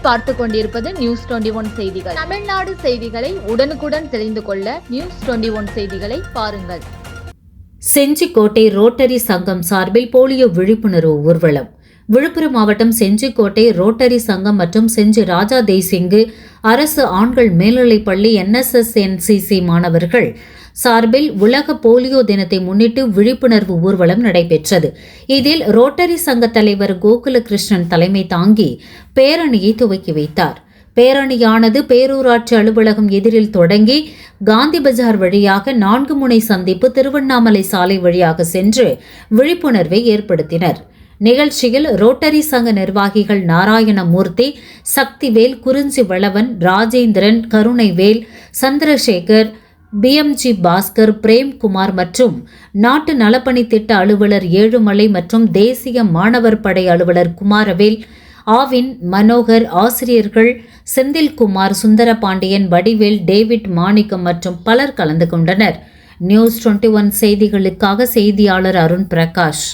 பார்த்து கொண்டிருப்பது news twenty one செய்திகள். தமிழ்நாடு செய்திகளை உடனுக்குடன் தெரிந்து கொள்ள நியூஸ் டுவெண்டி ஒன் செய்திகளை பாருங்கள். செஞ்சிக்கோட்டை ரோட்டரி சங்கம் சார்பில் போலியோ விழிப்புணர்வு ஊர்வலம். விழுப்புரம் மாவட்டம் செஞ்சிக்கோட்டை ரோட்டரி சங்கம் மற்றும் செஞ்சி ராஜா தேசிங்கு அரசு ஆண்கள் மேல்நிலைப்பள்ளி என்எஸ்எஸ் என்சிசி மாணவர்கள் சார்பில் உலக போலியோ தினத்தை முன்னிட்டு விழிப்புணர்வு ஊர்வலம் நடைபெற்றது. இதில் ரோட்டரி சங்க தலைவர் கோகுலகிருஷ்ணன் தலைமை தாங்கி பேரணியை துவக்கி வைத்தார். பேரணியானது பேரூராட்சி அலுவலகம் எதிரில் தொடங்கி காந்தி பஜார் வழியாக நான்கு முனை சந்திப்பு திருவண்ணாமலை சாலை வழியாக சென்று விழிப்புணர்வை ஏற்படுத்தினர். நிகழ்ச்சியில் ரோட்டரி சங்க நிர்வாகிகள் நாராயணமூர்த்தி சக்திவேல் குறிஞ்சி வளவன் ராஜேந்திரன் கருணைவேல் சந்திரசேகர் பிஎம்ஜி பாஸ்கர் பிரேம்குமார் மற்றும் நாட்டு நலப்பணி திட்ட அலுவலர் ஏழுமலை மற்றும் தேசிய மாணவர் படை அலுவலர் குமாரவேல் ஆவின் மனோகர் ஆசிரியர்கள் செந்தில்குமார் சுந்தரபாண்டியன் வடிவேல் டேவிட் மாணிக்கம் மற்றும் பலர் கலந்து கொண்டனர். நியூஸ் டுவெண்ட்டி ஒன் செய்திகளுக்காக செய்தியாளர் அருண் பிரகாஷ்.